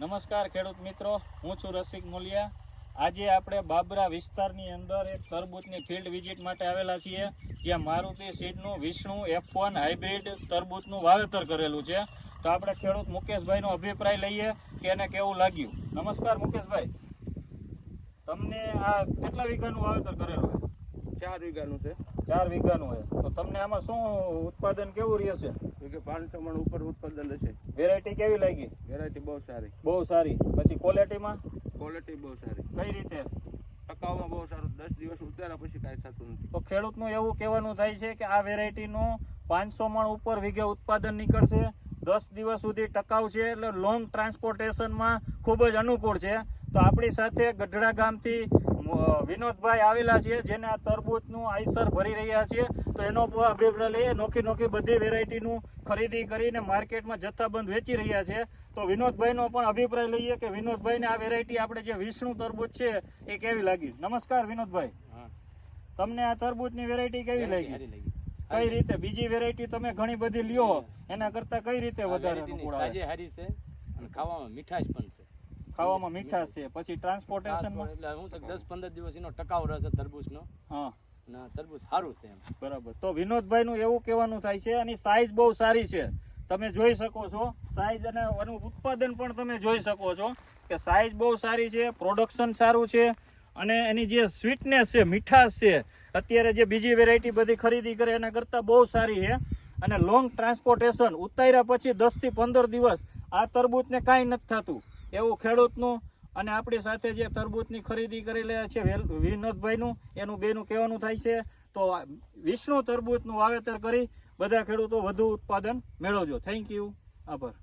નમસ્કાર ખેડૂત મિત્રો, હું છું રસિક મોલિયા. આજે આપણે બાબરા વિસ્તારની અંદર એક તરબૂચની ફિલ્ડ વિઝિટ માટે આવેલા છીએ, જ્યાં મારુતિ સીડનું વિષ્ણુ એફ વન હાઇબ્રિડ તરબૂચનું વાવેતર કરેલું છે. તો આપણે ખેડૂત મુકેશભાઈનો અભિપ્રાય લઈએ કે એને કેવું લાગ્યું. નમસ્કાર મુકેશભાઈ. તમને આ કેટલા વીઘાનું વાવેતર કરેલું છે? ચાર વીઘાનું છે. ચાર વીઘાનું હોય. તો તમને આમાં શું ઉત્પાદન કેવું રહેશે? તો કે પાંચસો મણ ઉપર ઉત્પાદન રહેશે. વેરાયટી કેવી લાગી? વેરાયટી બહુ સારી. બહુ સારી. પછી ક્વોલિટીમાં ક્વોલિટી બહુ સારી. કઈ રીતે? ટકાઉમાં બહુ સારું. દસ દિવસ ઉતાર્યા પછી કાંઈ થતું નથી. તો ખેડૂતનું એવું કહેવાનું થાય છે કે આ વેરાયટીનું પાંચસો મણ ઉપર વીઘે ઉત્પાદન નીકળશે. દસ દિવસ સુધી ટકાઉ છે એટલે લોંગ ટ્રાન્સપોર્ટેશનમાં ખૂબ જ અનુકૂળ છે. તો આપણી સાથે ગઢડા ગામથી વિનોદભાઈ આવેલા છે જેને આ તરબૂચનું આઈસર ભરી રહ્યા છે. તો એનો અભિપ્રાય લઈએ. નોખી નોખી બધી વેરાયટીનું ખરીદી કરીને માર્કેટમાં જથ્થાબંધ વેચી રહ્યા છે. તો વિનોદભાઈનો પણ અભિપ્રાય લઈએ કે વિનોદભાઈને આ વેરાયટી આપણે જે વિષ્ણુ તરબૂચ છે એ કેવી લાગી? નમસ્કાર વિનોદભાઈ. તમને આ તરબૂચની વેરાયટી કેવી લાગી? કઈ રીતે? બીજી વેરાયટી તમે ઘણી બધી લ્યો. એના કરતા કઈ રીતે વધારે સાજે હારી છે. અને ખાવામાં મીઠાશ પણ છે. ખાવામાં મીઠાશ છે પછી ટ્રાન્સપોર્ટેશનમાં એટલે હું તો દસ પંદર દિવસ એનો ટકાઉ રહેશે તરબૂચનો. હા. તરબૂચ સારું છે એમ. બરાબર. તો વિનોદભાઈનું એવું કહેવાનું થાય છે અને સાઈઝ બહુ સારી છે. તમે જોઈ શકો છો સાઈઝ અને એનું ઉત્પાદન પણ તમે જોઈ શકો છો કે સાઈઝ બહુ સારી છે પ્રોડક્શન સારું છે અને એની જે સ્વીટનેસ છે મીઠાશ છે અત્યારે જે બીજી વેરાયટી બધી ખરીદી કરે એના કરતાં બહુ સારી છે. અને લોંગ ટ્રાન્સપોર્ટેશન ઉતાર્યા પછી દસથી પંદર દિવસ આ તરબૂચને કાંઈ નથી થતું. એવું ખેડૂતનું અને આપણી સાથે જે તરબૂચની ખરીદી કરી રહ્યા છે વિનોદભાઈનું, એનું બેનું કહેવાનું થાય છે, તો વિષ્ણુ તરબૂચનું વાવેતર કરી બધા ખેડૂતો વધુ ઉત્પાદન મેળવજો. થેન્ક યુ આભાર.